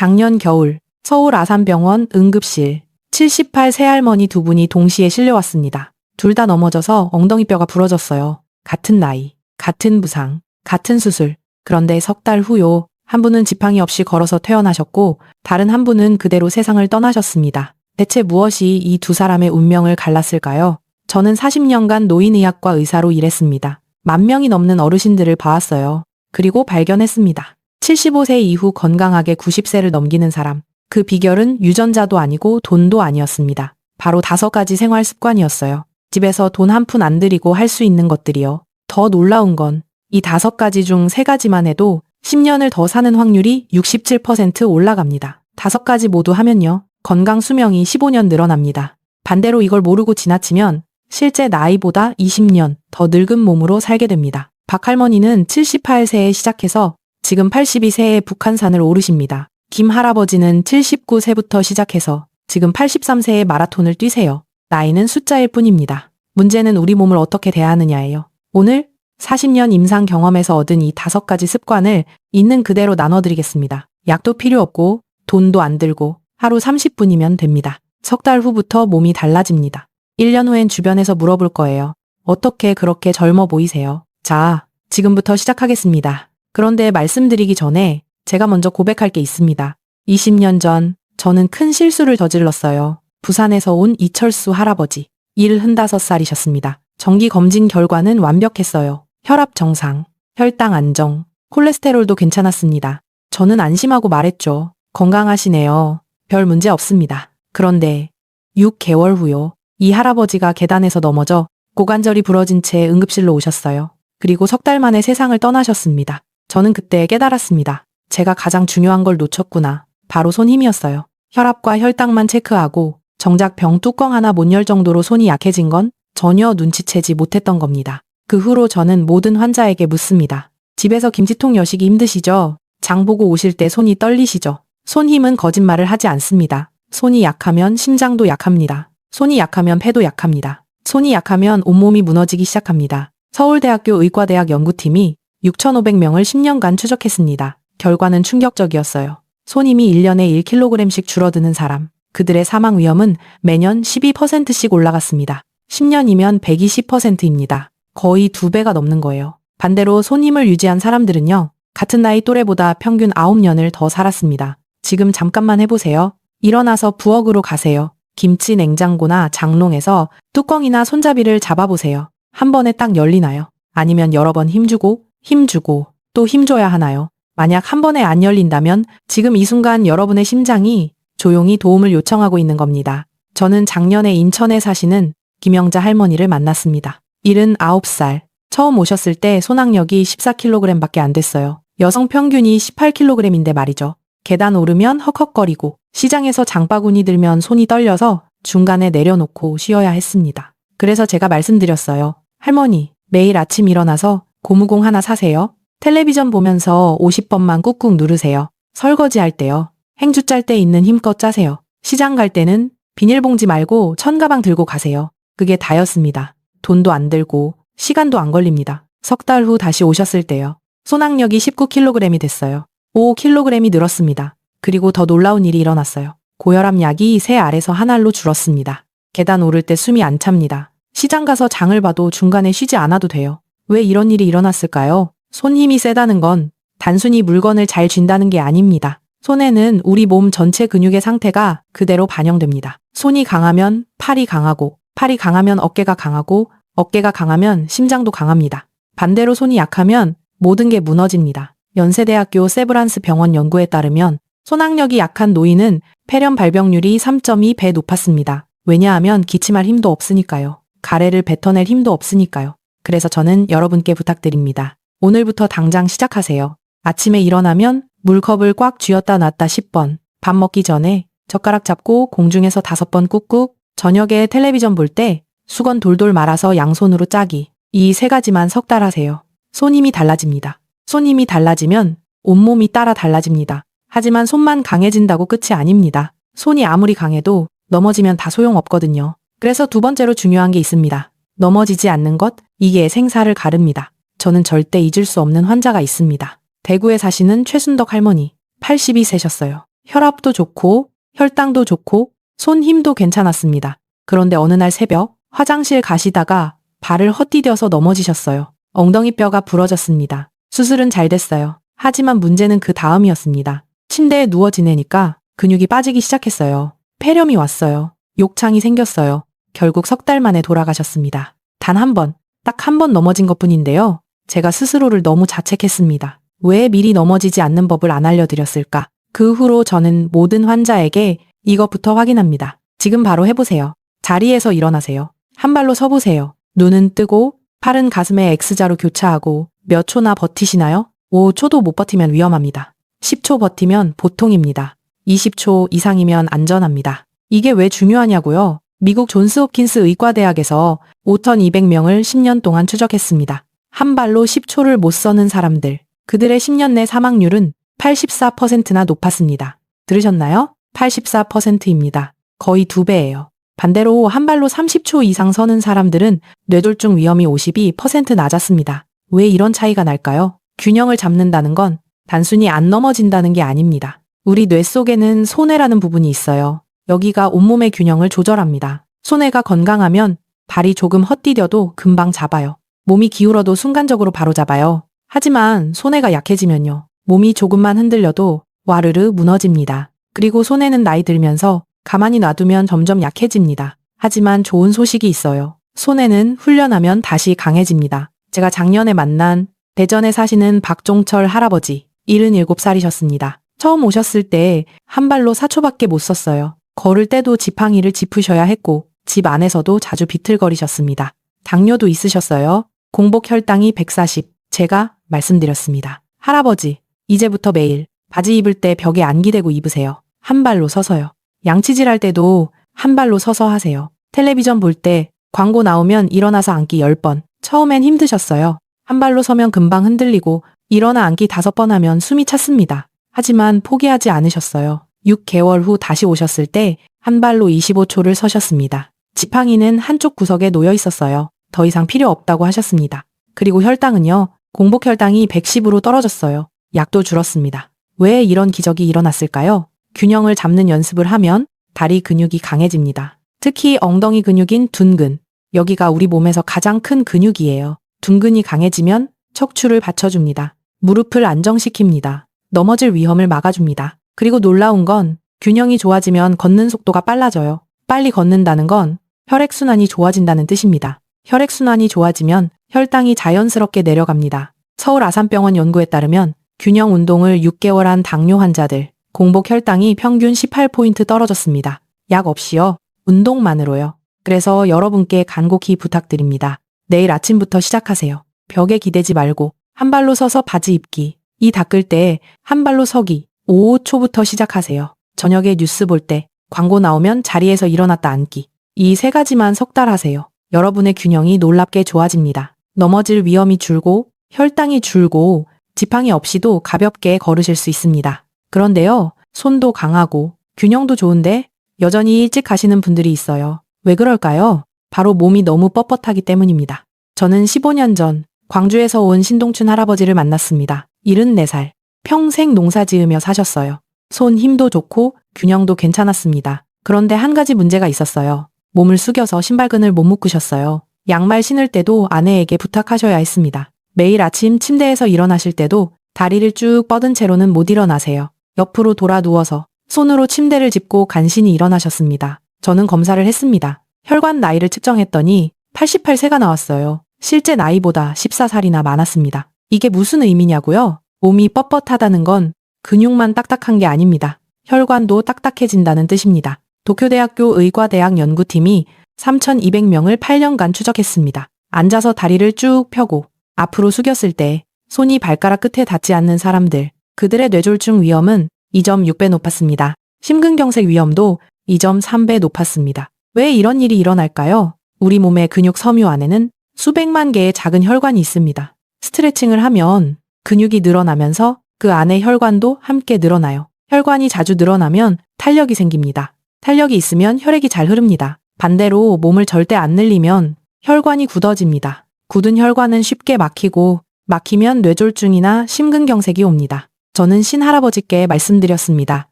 작년 겨울 서울 아산병원 응급실 78 새할머니 두 분이 동시에 실려왔습니다. 둘 다 넘어져서 엉덩이뼈가 부러졌어요. 같은 나이, 같은 부상, 같은 수술. 그런데 석 달 후요. 한 분은 지팡이 없이 걸어서 퇴원하셨고 다른 한 분은 그대로 세상을 떠나셨습니다. 대체 무엇이 이 두 사람의 운명을 갈랐을까요? 저는 40년간 노인의학과 의사로 일했습니다. 만 명이 넘는 어르신들을 봐왔어요. 그리고 발견했습니다. 75세 이후 건강하게 90세를 넘기는 사람. 그 비결은 유전자도 아니고 돈도 아니었습니다. 바로 다섯 가지 생활 습관이었어요. 집에서 돈 한 푼 안 들이고 할 수 있는 것들이요. 더 놀라운 건 이 다섯 가지 중 세 가지만 해도 10년을 더 사는 확률이 67% 올라갑니다. 다섯 가지 모두 하면요. 건강 수명이 15년 늘어납니다. 반대로 이걸 모르고 지나치면 실제 나이보다 20년 더 늙은 몸으로 살게 됩니다. 박 할머니는 78세에 시작해서 지금 82세에 북한산을 오르십니다. 김 할아버지는 79세부터 시작해서 지금 83세에 마라톤을 뛰세요. 나이는 숫자일 뿐입니다. 문제는 우리 몸을 어떻게 대하느냐예요. 오늘 40년 임상 경험에서 얻은 이 다섯 가지 습관을 있는 그대로 나눠드리겠습니다. 약도 필요 없고 돈도 안 들고 하루 30분이면 됩니다. 석 달 후부터 몸이 달라집니다. 1년 후엔 주변에서 물어볼 거예요. 어떻게 그렇게 젊어 보이세요? 자, 지금부터 시작하겠습니다. 그런데 말씀드리기 전에 제가 먼저 고백할 게 있습니다. 20년 전 저는 큰 실수를 저질렀어요. 부산에서 온 이철수 할아버지. 75살이셨습니다. 정기 검진 결과는 완벽했어요. 혈압 정상, 혈당 안정, 콜레스테롤도 괜찮았습니다. 저는 안심하고 말했죠. 건강하시네요. 별 문제 없습니다. 그런데 6개월 후요. 이 할아버지가 계단에서 넘어져 고관절이 부러진 채 응급실로 오셨어요. 그리고 석 달 만에 세상을 떠나셨습니다. 저는 그때 깨달았습니다. 제가 가장 중요한 걸 놓쳤구나. 바로 손 힘이었어요. 혈압과 혈당만 체크하고 정작 병 뚜껑 하나 못 열 정도로 손이 약해진 건 전혀 눈치채지 못했던 겁니다. 그 후로 저는 모든 환자에게 묻습니다. 집에서 김치통 여시기 힘드시죠? 장 보고 오실 때 손이 떨리시죠? 손 힘은 거짓말을 하지 않습니다. 손이 약하면 심장도 약합니다. 손이 약하면 폐도 약합니다. 손이 약하면 온몸이 무너지기 시작합니다. 서울대학교 의과대학 연구팀이 6,500명을 10년간 추적했습니다. 결과는 충격적이었어요. 손힘이 1년에 1kg씩 줄어드는 사람, 그들의 사망 위험은 매년 12%씩 올라갔습니다. 10년이면 120%입니다. 거의 두 배가 넘는 거예요. 반대로 손힘을 유지한 사람들은요, 같은 나이 또래보다 평균 9년을 더 살았습니다. 지금 잠깐만 해보세요. 일어나서 부엌으로 가세요. 김치 냉장고나 장롱에서 뚜껑이나 손잡이를 잡아보세요. 한 번에 딱 열리나요? 아니면 여러 번 힘주고, 힘주고, 또 힘줘야 하나요? 만약 한 번에 안 열린다면 지금 이 순간 여러분의 심장이 조용히 도움을 요청하고 있는 겁니다. 저는 작년에 인천에 사시는 김영자 할머니를 만났습니다. 79살. 처음 오셨을 때 손학력이 14kg밖에 안 됐어요. 여성 평균이 18kg인데 말이죠. 계단 오르면 헉헉거리고 시장에서 장바구니 들면 손이 떨려서 중간에 내려놓고 쉬어야 했습니다. 그래서 제가 말씀드렸어요. 할머니, 매일 아침 일어나서 고무공 하나 사세요. 텔레비전 보면서 50번만 꾹꾹 누르세요. 설거지 할 때요. 행주 짤 때 있는 힘껏 짜세요. 시장 갈 때는 비닐봉지 말고 천가방 들고 가세요. 그게 다였습니다. 돈도 안 들고 시간도 안 걸립니다. 석 달 후 다시 오셨을 때요. 손학력이 19kg이 됐어요. 5kg이 늘었습니다. 그리고 더 놀라운 일이 일어났어요. 고혈압 약이 세 알에서 한 알로 줄었습니다. 계단 오를 때 숨이 안 찹니다. 시장 가서 장을 봐도 중간에 쉬지 않아도 돼요. 왜 이런 일이 일어났을까요? 손 힘이 세다는 건 단순히 물건을 잘 쥔다는 게 아닙니다. 손에는 우리 몸 전체 근육의 상태가 그대로 반영됩니다. 손이 강하면 팔이 강하고, 팔이 강하면 어깨가 강하고, 어깨가 강하면 심장도 강합니다. 반대로 손이 약하면 모든 게 무너집니다. 연세대학교 세브란스 병원 연구에 따르면 손학력이 약한 노인은 폐렴 발병률이 3.2배 높았습니다. 왜냐하면 기침할 힘도 없으니까요. 가래를 뱉어낼 힘도 없으니까요. 그래서 저는 여러분께 부탁드립니다. 오늘부터 당장 시작하세요. 아침에 일어나면 물컵을 꽉 쥐었다 놨다 10번. 밥 먹기 전에 젓가락 잡고 공중에서 5번 꾹꾹. 저녁에 텔레비전 볼 때 수건 돌돌 말아서 양손으로 짜기. 이 세 가지만 석 달 하세요. 손 힘이 달라집니다. 손 힘이 달라지면 온몸이 따라 달라집니다. 하지만 손만 강해진다고 끝이 아닙니다. 손이 아무리 강해도 넘어지면 다 소용없거든요. 그래서 두 번째로 중요한 게 있습니다. 넘어지지 않는 것, 이게 생사를 가릅니다. 저는 절대 잊을 수 없는 환자가 있습니다. 대구에 사시는 최순덕 할머니, 82세셨어요. 혈압도 좋고 혈당도 좋고 손 힘도 괜찮았습니다. 그런데 어느 날 새벽 화장실 가시다가 발을 헛디뎌서 넘어지셨어요. 엉덩이 뼈가 부러졌습니다. 수술은 잘 됐어요. 하지만 문제는 그 다음이었습니다. 침대에 누워 지내니까 근육이 빠지기 시작했어요. 폐렴이 왔어요. 욕창이 생겼어요. 결국 석 달 만에 돌아가셨습니다. 단 한 번, 딱 한 번 넘어진 것 뿐인데요. 제가 스스로를 너무 자책했습니다. 왜 미리 넘어지지 않는 법을 안 알려드렸을까? 그 후로 저는 모든 환자에게 이것부터 확인합니다. 지금 바로 해보세요. 자리에서 일어나세요. 한 발로 서보세요. 눈은 뜨고 팔은 가슴에 X자로 교차하고 몇 초나 버티시나요? 5초도 못 버티면 위험합니다. 10초 버티면 보통입니다. 20초 이상이면 안전합니다. 이게 왜 중요하냐고요? 미국 존스 홉킨스 의과대학에서 5,200명을 10년 동안 추적했습니다. 한 발로 10초를 못 서는 사람들, 그들의 10년 내 사망률은 84%나 높았습니다. 들으셨나요? 84%입니다. 거의 두 배예요. 반대로 한 발로 30초 이상 서는 사람들은 뇌졸중 위험이 52% 낮았습니다. 왜 이런 차이가 날까요? 균형을 잡는다는 건 단순히 안 넘어진다는 게 아닙니다. 우리 뇌 속에는 소뇌라는 부분이 있어요. 여기가 온몸의 균형을 조절합니다. 소뇌가 건강하면 발이 조금 헛디뎌도 금방 잡아요. 몸이 기울어도 순간적으로 바로 잡아요. 하지만 소뇌가 약해지면요. 몸이 조금만 흔들려도 와르르 무너집니다. 그리고 소뇌는 나이 들면서 가만히 놔두면 점점 약해집니다. 하지만 좋은 소식이 있어요. 소뇌는 훈련하면 다시 강해집니다. 제가 작년에 만난 대전에 사시는 박종철 할아버지 77살이셨습니다. 처음 오셨을 때 한 발로 4초밖에 못 섰어요. 걸을 때도 지팡이를 짚으셔야 했고 집 안에서도 자주 비틀거리셨습니다. 당뇨도 있으셨어요. 공복 혈당이 140. 제가 말씀드렸습니다. 할아버지, 이제부터 매일 바지 입을 때 벽에 안 기대고 입으세요. 한 발로 서서요. 양치질 할 때도 한 발로 서서 하세요. 텔레비전 볼 때 광고 나오면 일어나서 앉기 10번. 처음엔 힘드셨어요. 한 발로 서면 금방 흔들리고 일어나 앉기 다섯 번 하면 숨이 찼습니다. 하지만 포기하지 않으셨어요. 6개월 후 다시 오셨을 때 한 발로 25초를 서셨습니다. 지팡이는 한쪽 구석에 놓여 있었어요. 더 이상 필요 없다고 하셨습니다. 그리고 혈당은요. 공복 혈당이 110으로 떨어졌어요. 약도 줄었습니다. 왜 이런 기적이 일어났을까요? 균형을 잡는 연습을 하면 다리 근육이 강해집니다. 특히 엉덩이 근육인 둔근. 여기가 우리 몸에서 가장 큰 근육이에요. 둔근이 강해지면 척추를 받쳐줍니다. 무릎을 안정시킵니다. 넘어질 위험을 막아줍니다. 그리고 놀라운 건 균형이 좋아지면 걷는 속도가 빨라져요. 빨리 걷는다는 건 혈액순환이 좋아진다는 뜻입니다. 혈액순환이 좋아지면 혈당이 자연스럽게 내려갑니다. 서울 아산병원 연구에 따르면 균형 운동을 6개월 한 당뇨 환자들, 공복 혈당이 평균 18포인트 떨어졌습니다. 약 없이요. 운동만으로요. 그래서 여러분께 간곡히 부탁드립니다. 내일 아침부터 시작하세요. 벽에 기대지 말고 한 발로 서서 바지 입기. 이 닦을 때 한 발로 서기. 5초부터 시작하세요. 저녁에 뉴스 볼 때 광고 나오면 자리에서 일어났다 앉기. 이 세 가지만 석 달 하세요. 여러분의 균형이 놀랍게 좋아집니다. 넘어질 위험이 줄고 혈당이 줄고 지팡이 없이도 가볍게 걸으실 수 있습니다. 그런데요, 손도 강하고 균형도 좋은데 여전히 일찍 가시는 분들이 있어요. 왜 그럴까요? 바로 몸이 너무 뻣뻣하기 때문입니다. 저는 15년 전 광주에서 온 신동춘 할아버지를 만났습니다. 74살. 평생 농사 지으며 사셨어요. 손 힘도 좋고 균형도 괜찮았습니다. 그런데 한 가지 문제가 있었어요. 몸을 숙여서 신발끈을 못 묶으셨어요. 양말 신을 때도 아내에게 부탁하셔야 했습니다. 매일 아침 침대에서 일어나실 때도 다리를 쭉 뻗은 채로는 못 일어나세요. 옆으로 돌아 누워서 손으로 침대를 짚고 간신히 일어나셨습니다. 저는 검사를 했습니다. 혈관 나이를 측정했더니 88세가 나왔어요. 실제 나이보다 14살이나 많았습니다. 이게 무슨 의미냐고요? 몸이 뻣뻣하다는 건 근육만 딱딱한 게 아닙니다. 혈관도 딱딱해진다는 뜻입니다. 도쿄대학교 의과대학 연구팀이 3,200명을 8년간 추적했습니다. 앉아서 다리를 쭉 펴고 앞으로 숙였을 때 손이 발가락 끝에 닿지 않는 사람들, 그들의 뇌졸중 위험은 2.6배 높았습니다. 심근경색 위험도 2.3배 높았습니다. 왜 이런 일이 일어날까요? 우리 몸의 근육 섬유 안에는 수백만 개의 작은 혈관이 있습니다. 스트레칭을 하면 근육이 늘어나면서 그 안에 혈관도 함께 늘어나요. 혈관이 자주 늘어나면 탄력이 생깁니다. 탄력이 있으면 혈액이 잘 흐릅니다. 반대로 몸을 절대 안 늘리면 혈관이 굳어집니다. 굳은 혈관은 쉽게 막히고 막히면 뇌졸중이나 심근경색이 옵니다. 저는 신할아버지께 말씀드렸습니다.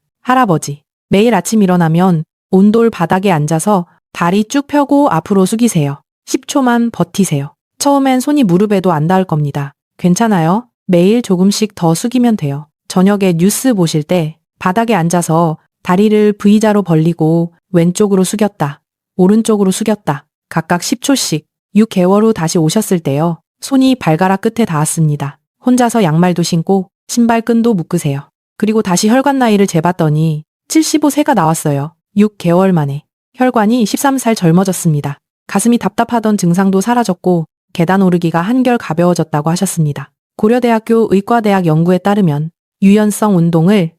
할아버지. 매일 아침 일어나면 온돌 바닥에 앉아서 다리 쭉 펴고 앞으로 숙이세요. 10초만 버티세요. 처음엔 손이 무릎에도 안 닿을 겁니다. 괜찮아요? 매일 조금씩 더 숙이면 돼요. 저녁에 뉴스 보실 때 바닥에 앉아서 다리를 V자로 벌리고 왼쪽으로 숙였다. 오른쪽으로 숙였다. 각각 10초씩 6개월 후 다시 오셨을 때요. 손이 발가락 끝에 닿았습니다. 혼자서 양말도 신고 신발끈도 묶으세요. 그리고 다시 혈관 나이를 재봤더니 75세가 나왔어요. 6개월 만에. 혈관이 13살 젊어졌습니다. 가슴이 답답하던 증상도 사라졌고 계단 오르기가 한결 가벼워졌다고 하셨습니다. 고려대학교 의과대학 연구에 따르면 유연성 운동을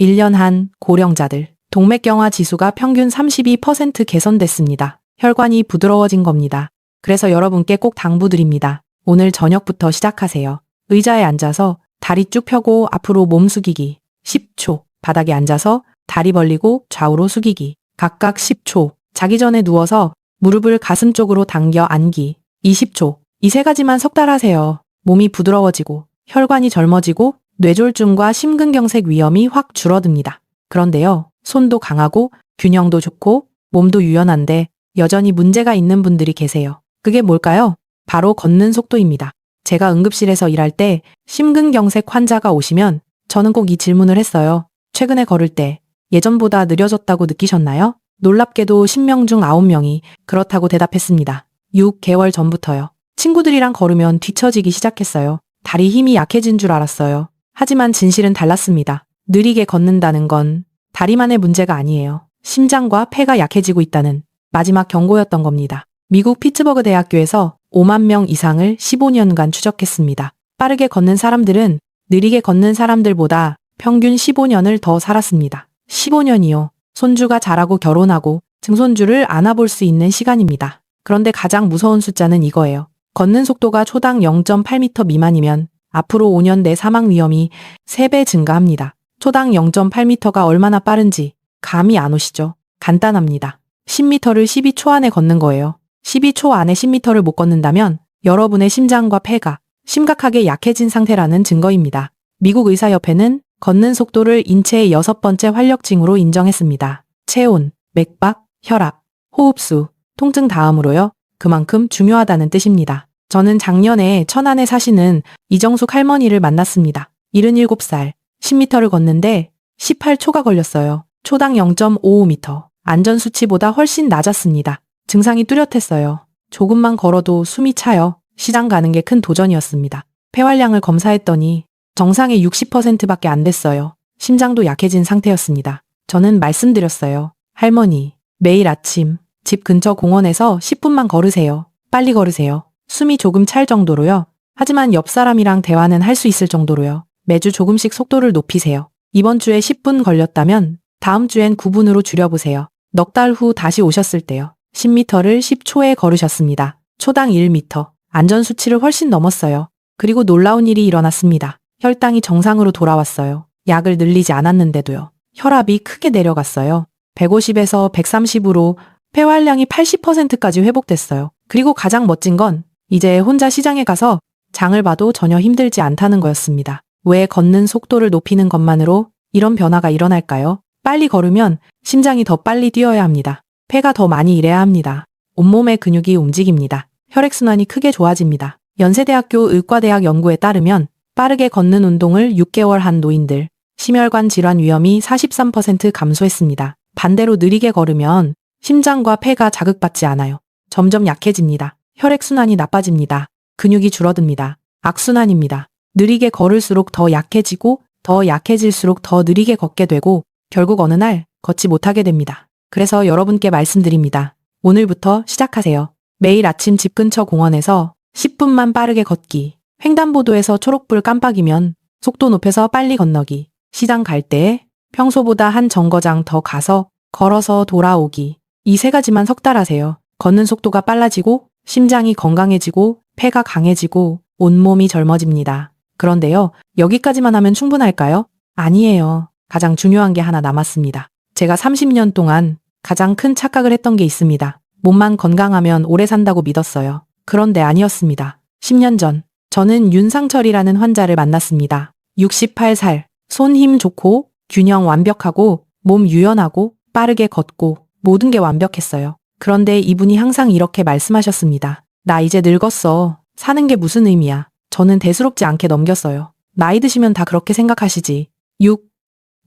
1년 한 고령자들 동맥경화 지수가 평균 32% 개선됐습니다. 혈관이 부드러워진 겁니다. 그래서 여러분께 꼭 당부드립니다. 오늘 저녁부터 시작하세요. 의자에 앉아서 다리 쭉 펴고 앞으로 몸 숙이기 10초. 바닥에 앉아서 다리 벌리고 좌우로 숙이기 각각 10초. 자기 전에 누워서 무릎을 가슴 쪽으로 당겨 앉기 20초. 이 세 가지만 석 달 하세요. 몸이 부드러워지고 혈관이 젊어지고 뇌졸중과 심근경색 위험이 확 줄어듭니다. 그런데요, 손도 강하고 균형도 좋고 몸도 유연한데 여전히 문제가 있는 분들이 계세요. 그게 뭘까요? 바로 걷는 속도입니다. 제가 응급실에서 일할 때 심근경색 환자가 오시면 저는 꼭 이 질문을 했어요. 최근에 걸을 때 예전보다 느려졌다고 느끼셨나요? 놀랍게도 10명 중 9명이 그렇다고 대답했습니다. 6개월 전부터요. 친구들이랑 걸으면 뒤처지기 시작했어요. 다리 힘이 약해진 줄 알았어요. 하지만 진실은 달랐습니다. 느리게 걷는다는 건 다리만의 문제가 아니에요. 심장과 폐가 약해지고 있다는 마지막 경고였던 겁니다. 미국 피츠버그 대학교에서 5만 명 이상을 15년간 추적했습니다. 빠르게 걷는 사람들은 느리게 걷는 사람들보다 평균 15년을 더 살았습니다. 15년이요. 손주가 자라고 결혼하고 증손주를 안아볼 수 있는 시간입니다. 그런데 가장 무서운 숫자는 이거예요. 걷는 속도가 초당 0.8m 미만이면 앞으로 5년 내 사망 위험이 3배 증가합니다. 초당 0.8m가 얼마나 빠른지 감이 안 오시죠? 간단합니다. 10m를 12초 안에 걷는 거예요. 12초 안에 10m를 못 걷는다면 여러분의 심장과 폐가 심각하게 약해진 상태라는 증거입니다. 미국 의사협회는 걷는 속도를 인체의 여섯 번째 활력징으로 인정했습니다. 체온, 맥박, 혈압, 호흡수, 통증 다음으로요. 그만큼 중요하다는 뜻입니다. 저는 작년에 천안에 사시는 이정숙 할머니를 만났습니다. 77살, 10m를 걷는데 18초가 걸렸어요. 초당 0.55m. 안전수치보다 훨씬 낮았습니다. 증상이 뚜렷했어요. 조금만 걸어도 숨이 차요. 시장 가는 게 큰 도전이었습니다. 폐활량을 검사했더니 정상의 60%밖에 안 됐어요. 심장도 약해진 상태였습니다. 저는 말씀드렸어요. 할머니, 매일 아침 집 근처 공원에서 10분만 걸으세요. 빨리 걸으세요. 숨이 조금 찰 정도로요. 하지만 옆 사람이랑 대화는 할 수 있을 정도로요. 매주 조금씩 속도를 높이세요. 이번 주에 10분 걸렸다면 다음 주엔 9분으로 줄여보세요. 넉 달 후 다시 오셨을 때요. 10m를 10초에 걸으셨습니다. 초당 1m. 안전수치를 훨씬 넘었어요. 그리고 놀라운 일이 일어났습니다. 혈당이 정상으로 돌아왔어요. 약을 늘리지 않았는데도요. 혈압이 크게 내려갔어요. 150에서 130으로 폐활량이 80%까지 회복됐어요. 그리고 가장 멋진 건 이제 혼자 시장에 가서 장을 봐도 전혀 힘들지 않다는 거였습니다. 왜 걷는 속도를 높이는 것만으로 이런 변화가 일어날까요? 빨리 걸으면 심장이 더 빨리 뛰어야 합니다. 폐가 더 많이 일해야 합니다. 온몸의 근육이 움직입니다. 혈액순환이 크게 좋아집니다. 연세대학교 의과대학 연구에 따르면 빠르게 걷는 운동을 6개월 한 노인들, 심혈관 질환 위험이 43% 감소했습니다. 반대로 느리게 걸으면 심장과 폐가 자극받지 않아요. 점점 약해집니다. 혈액순환이 나빠집니다. 근육이 줄어듭니다. 악순환입니다. 느리게 걸을수록 더 약해지고 더 약해질수록 더 느리게 걷게 되고 결국 어느 날 걷지 못하게 됩니다. 그래서 여러분께 말씀드립니다. 오늘부터 시작하세요. 매일 아침 집 근처 공원에서 10분만 빠르게 걷기. 횡단보도에서 초록불 깜빡이면 속도 높여서 빨리 건너기. 시장 갈 때 평소보다 한 정거장 더 가서 걸어서 돌아오기. 이 세 가지만 석달 하세요. 걷는 속도가 빨라지고 심장이 건강해지고 폐가 강해지고 온몸이 젊어집니다. 그런데요, 여기까지만 하면 충분할까요? 아니에요. 가장 중요한 게 하나 남았습니다. 제가 30년 동안 가장 큰 착각을 했던 게 있습니다. 몸만 건강하면 오래 산다고 믿었어요. 그런데 아니었습니다. 10년 전, 저는 윤상철이라는 환자를 만났습니다. 68살, 손 힘 좋고 균형 완벽하고 몸 유연하고 빠르게 걷고 모든 게 완벽했어요. 그런데 이분이 항상 이렇게 말씀하셨습니다. 나 이제 늙었어. 사는 게 무슨 의미야. 저는 대수롭지 않게 넘겼어요. 나이 드시면 다 그렇게 생각하시지. 6.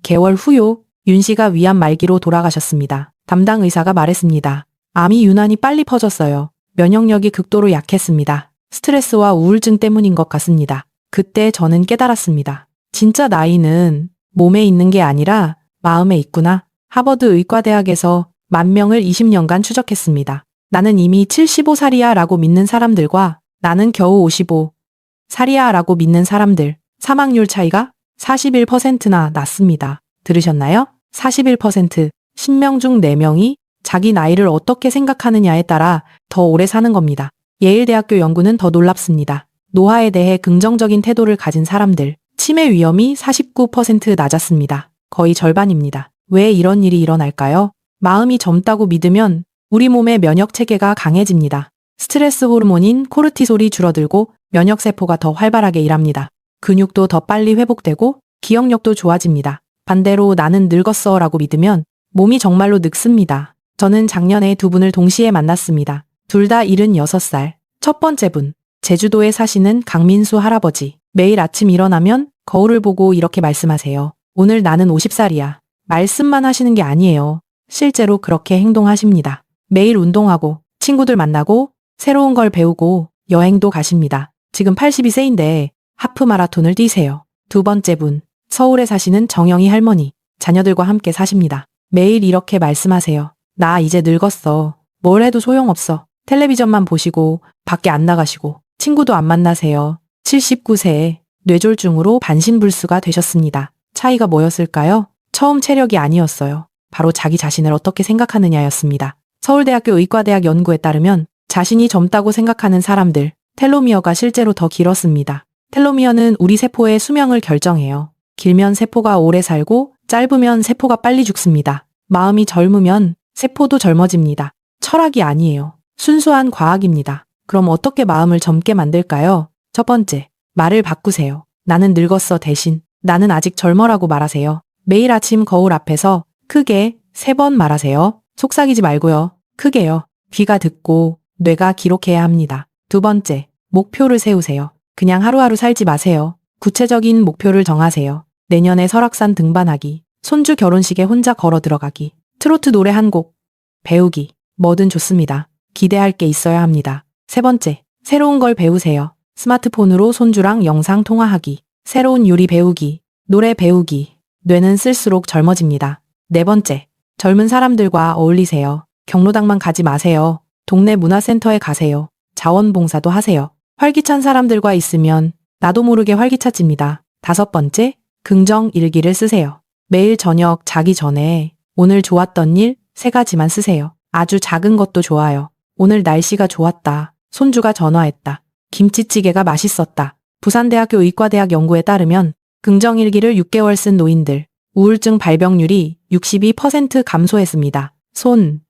개월 후요. 윤 씨가 위암 말기로 돌아가셨습니다. 담당 의사가 말했습니다. 암이 유난히 빨리 퍼졌어요. 면역력이 극도로 약했습니다. 스트레스와 우울증 때문인 것 같습니다. 그때 저는 깨달았습니다. 진짜 나이는 몸에 있는 게 아니라 마음에 있구나. 하버드 의과대학에서 만 명을 20년간 추적했습니다. 나는 이미 75살이야 라고 믿는 사람들과 나는 겨우 55 살이야 라고 믿는 사람들 사망률 차이가 41%나 났습니다. 들으셨나요? 41% 10명 중 4명이 자기 나이를 어떻게 생각하느냐에 따라 더 오래 사는 겁니다. 예일대학교 연구는 더 놀랍습니다. 노화에 대해 긍정적인 태도를 가진 사람들, 치매 위험이 49% 낮았습니다. 거의 절반입니다. 왜 이런 일이 일어날까요? 마음이 젊다고 믿으면 우리 몸의 면역 체계가 강해집니다. 스트레스 호르몬인 코르티솔이 줄어들고 면역 세포가 더 활발하게 일합니다. 근육도 더 빨리 회복되고 기억력도 좋아집니다. 반대로 나는 늙었어 라고 믿으면 몸이 정말로 늙습니다. 저는 작년에 두 분을 동시에 만났습니다. 둘 다 76살. 첫 번째 분, 제주도에 사시는 강민수 할아버지. 매일 아침 일어나면 거울을 보고 이렇게 말씀하세요. 오늘 나는 50살이야. 말씀만 하시는 게 아니에요. 실제로 그렇게 행동하십니다. 매일 운동하고 친구들 만나고 새로운 걸 배우고 여행도 가십니다. 지금 82세인데 하프 마라톤을 뛰세요. 두 번째 분, 서울에 사시는 정영희 할머니, 자녀들과 함께 사십니다. 매일 이렇게 말씀하세요. 나 이제 늙었어. 뭘 해도 소용없어. 텔레비전만 보시고 밖에 안 나가시고 친구도 안 만나세요. 79세에 뇌졸중으로 반신불수가 되셨습니다. 차이가 뭐였을까요? 처음 체력이 아니었어요. 바로 자기 자신을 어떻게 생각하느냐였습니다. 서울대학교 의과대학 연구에 따르면 자신이 젊다고 생각하는 사람들, 텔로미어가 실제로 더 길었습니다. 텔로미어는 우리 세포의 수명을 결정해요. 길면 세포가 오래 살고 짧으면 세포가 빨리 죽습니다. 마음이 젊으면 세포도 젊어집니다. 철학이 아니에요. 순수한 과학입니다. 그럼 어떻게 마음을 젊게 만들까요? 첫 번째, 말을 바꾸세요. 나는 늙었어 대신 나는 아직 젊어라고 말하세요. 매일 아침 거울 앞에서 크게 세 번 말하세요. 속삭이지 말고요. 크게요. 귀가 듣고 뇌가 기록해야 합니다. 두 번째, 목표를 세우세요. 그냥 하루하루 살지 마세요. 구체적인 목표를 정하세요. 내년에 설악산 등반하기, 손주 결혼식에 혼자 걸어 들어가기, 트로트 노래 한 곡, 배우기, 뭐든 좋습니다. 기대할 게 있어야 합니다. 세 번째, 새로운 걸 배우세요. 스마트폰으로 손주랑 영상 통화하기, 새로운 요리 배우기, 노래 배우기, 뇌는 쓸수록 젊어집니다. 네 번째, 젊은 사람들과 어울리세요. 경로당만 가지 마세요. 동네 문화센터에 가세요. 자원봉사도 하세요. 활기찬 사람들과 있으면 나도 모르게 활기차집니다. 다섯 번째, 긍정 일기를 쓰세요. 매일 저녁 자기 전에 오늘 좋았던 일 세 가지만 쓰세요. 아주 작은 것도 좋아요. 오늘 날씨가 좋았다. 손주가 전화했다. 김치찌개가 맛있었다. 부산대학교 의과대학 연구에 따르면 긍정일기를 6개월 쓴 노인들, 우울증 발병률이 62% 감소했습니다. 손,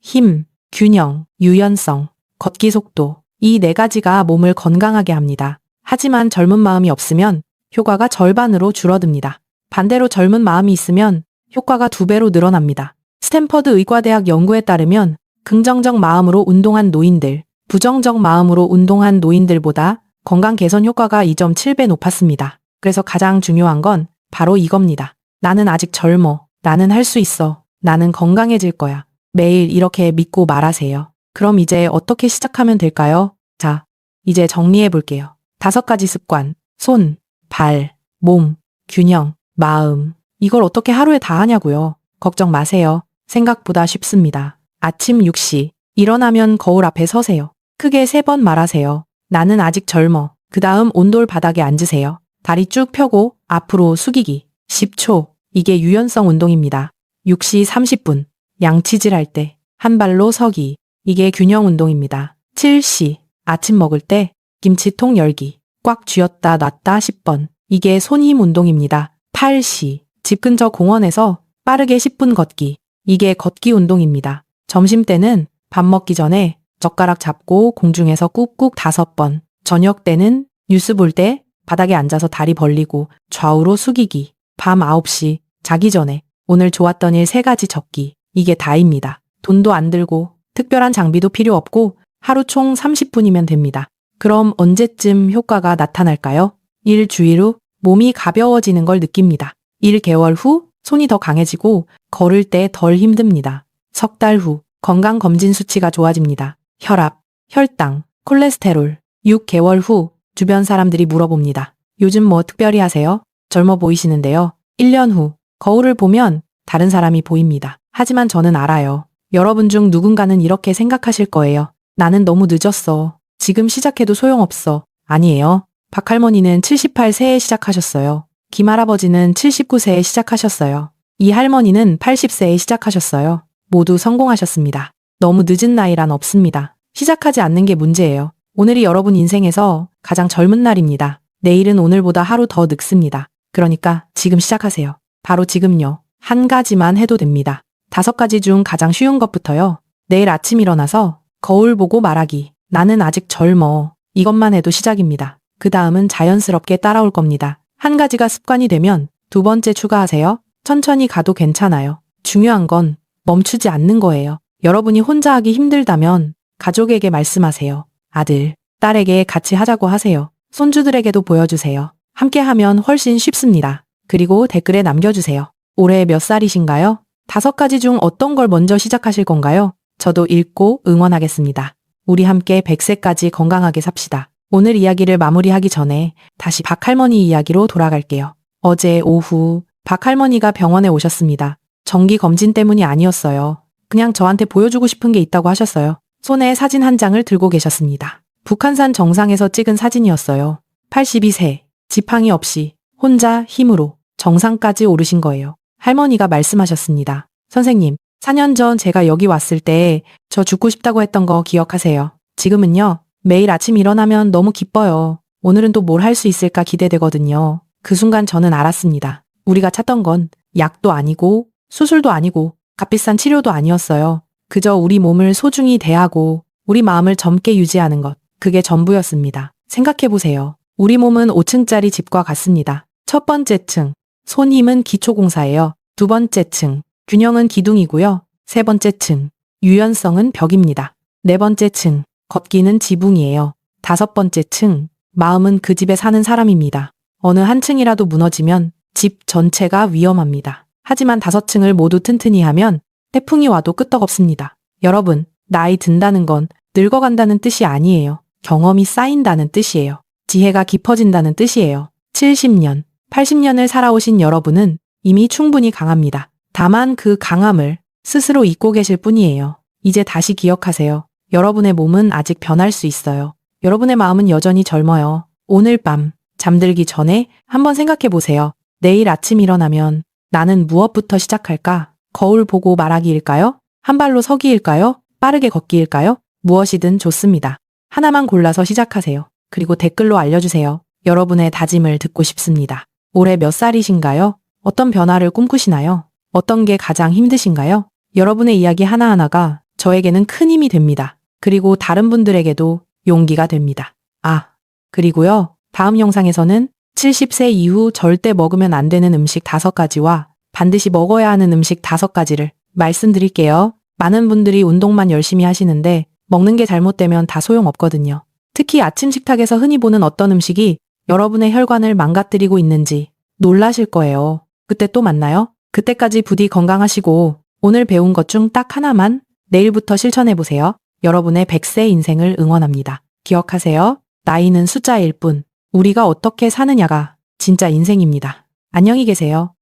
힘, 균형, 유연성, 걷기 속도, 이 네 가지가 몸을 건강하게 합니다. 하지만 젊은 마음이 없으면 효과가 절반으로 줄어듭니다. 반대로 젊은 마음이 있으면 효과가 두 배로 늘어납니다. 스탠퍼드 의과대학 연구에 따르면 긍정적 마음으로 운동한 노인들, 부정적 마음으로 운동한 노인들보다 건강 개선 효과가 2.7배 높았습니다. 그래서 가장 중요한 건 바로 이겁니다. 나는 아직 젊어. 나는 할 수 있어. 나는 건강해질 거야. 매일 이렇게 믿고 말하세요. 그럼 이제 어떻게 시작하면 될까요? 자, 이제 정리해 볼게요. 다섯 가지 습관. 손, 발, 몸, 균형, 마음. 이걸 어떻게 하루에 다 하냐고요. 걱정 마세요. 생각보다 쉽습니다. 아침 6시. 일어나면 거울 앞에 서세요. 크게 세 번 말하세요. 나는 아직 젊어. 그 다음 온돌 바닥에 앉으세요. 다리 쭉 펴고 앞으로 숙이기. 10초. 이게 유연성 운동입니다. 6시 30분. 양치질 할 때. 한 발로 서기. 이게 균형 운동입니다. 7시. 아침 먹을 때 김치통 열기. 꽉 쥐었다 놨다 10번. 이게 손힘 운동입니다. 8시. 집 근처 공원에서 빠르게 10분 걷기. 이게 걷기 운동입니다. 점심 때는 밥 먹기 전에 젓가락 잡고 공중에서 꾹꾹 다섯 번. 저녁 때는 뉴스 볼 때 바닥에 앉아서 다리 벌리고 좌우로 숙이기. 밤 9시 자기 전에 오늘 좋았던 일 세 가지 적기. 이게 다입니다. 돈도 안 들고 특별한 장비도 필요 없고 하루 총 30분이면 됩니다. 그럼 언제쯤 효과가 나타날까요? 일 주일 후 몸이 가벼워지는 걸 느낍니다. 1개월 후 손이 더 강해지고 걸을 때 덜 힘듭니다. 석 달 후 건강검진 수치가 좋아집니다. 혈압, 혈당, 콜레스테롤. 6개월 후 주변 사람들이 물어봅니다. 요즘 뭐 특별히 하세요? 젊어 보이시는데요. 1년 후 거울을 보면 다른 사람이 보입니다. 하지만 저는 알아요. 여러분 중 누군가는 이렇게 생각하실 거예요. 나는 너무 늦었어. 지금 시작해도 소용없어. 아니에요. 박할머니는 78세에 시작하셨어요. 김할아버지는 79세에 시작하셨어요. 이 할머니는 80세에 시작하셨어요. 모두 성공하셨습니다. 너무 늦은 나이란 없습니다. 시작하지 않는 게 문제예요. 오늘이 여러분 인생에서 가장 젊은 날입니다. 내일은 오늘보다 하루 더 늙습니다. 그러니까 지금 시작하세요. 바로 지금요. 한 가지만 해도 됩니다. 다섯 가지 중 가장 쉬운 것부터요. 내일 아침 일어나서 거울 보고 말하기. 나는 아직 젊어. 이것만 해도 시작입니다. 그 다음은 자연스럽게 따라올 겁니다. 한 가지가 습관이 되면 두 번째 추가하세요. 천천히 가도 괜찮아요. 중요한 건 멈추지 않는 거예요. 여러분이 혼자 하기 힘들다면 가족에게 말씀하세요. 아들, 딸에게 같이 하자고 하세요. 손주들에게도 보여주세요. 함께 하면 훨씬 쉽습니다. 그리고 댓글에 남겨주세요. 올해 몇 살이신가요? 다섯 가지 중 어떤 걸 먼저 시작하실 건가요? 저도 읽고 응원하겠습니다. 우리 함께 100세까지 건강하게 삽시다. 오늘 이야기를 마무리하기 전에 다시 박할머니 이야기로 돌아갈게요. 어제 오후 박할머니가 병원에 오셨습니다. 정기 검진 때문이 아니었어요. 그냥 저한테 보여주고 싶은 게 있다고 하셨어요. 손에 사진 한 장을 들고 계셨습니다. 북한산 정상에서 찍은 사진이었어요. 82세, 지팡이 없이 혼자 힘으로 정상까지 오르신 거예요. 할머니가 말씀하셨습니다. 선생님, 4년 전 제가 여기 왔을 때 저 죽고 싶다고 했던 거 기억하세요. 지금은요, 매일 아침 일어나면 너무 기뻐요. 오늘은 또 뭘 할 수 있을까 기대되거든요. 그 순간 저는 알았습니다. 우리가 찾던 건 약도 아니고 수술도 아니고 값비싼 치료도 아니었어요. 그저 우리 몸을 소중히 대하고 우리 마음을 젊게 유지하는 것. 그게 전부였습니다. 생각해보세요. 우리 몸은 5층짜리 집과 같습니다. 첫 번째 층, 손 힘은 기초공사예요. 두 번째 층, 균형은 기둥이고요. 세 번째 층, 유연성은 벽입니다. 네 번째 층, 걷기는 지붕이에요. 다섯 번째 층, 마음은 그 집에 사는 사람입니다. 어느 한 층이라도 무너지면 집 전체가 위험합니다. 하지만 다섯 층을 모두 튼튼히 하면 태풍이 와도 끄떡없습니다. 여러분, 나이 든다는 건 늙어간다는 뜻이 아니에요. 경험이 쌓인다는 뜻이에요. 지혜가 깊어진다는 뜻이에요. 70년, 80년을 살아오신 여러분은 이미 충분히 강합니다. 다만 그 강함을 스스로 잊고 계실 뿐이에요. 이제 다시 기억하세요. 여러분의 몸은 아직 변할 수 있어요. 여러분의 마음은 여전히 젊어요. 오늘 밤 잠들기 전에 한번 생각해 보세요. 내일 아침 일어나면 나는 무엇부터 시작할까? 거울 보고 말하기일까요? 한 발로 서기일까요? 빠르게 걷기일까요? 무엇이든 좋습니다. 하나만 골라서 시작하세요. 그리고 댓글로 알려주세요. 여러분의 다짐을 듣고 싶습니다. 올해 몇 살이신가요? 어떤 변화를 꿈꾸시나요? 어떤 게 가장 힘드신가요? 여러분의 이야기 하나하나가 저에게는 큰 힘이 됩니다. 그리고 다른 분들에게도 용기가 됩니다. 아, 그리고요. 다음 영상에서는 70세 이후 절대 먹으면 안 되는 음식 5가지와 반드시 먹어야 하는 음식 5가지를 말씀드릴게요. 많은 분들이 운동만 열심히 하시는데 먹는 게 잘못되면 다 소용없거든요. 특히 아침 식탁에서 흔히 보는 어떤 음식이 여러분의 혈관을 망가뜨리고 있는지 놀라실 거예요. 그때 또 만나요? 그때까지 부디 건강하시고 오늘 배운 것 중 딱 하나만 내일부터 실천해 보세요. 여러분의 100세 인생을 응원합니다. 기억하세요. 나이는 숫자일 뿐 우리가 어떻게 사느냐가 진짜 인생입니다. 안녕히 계세요.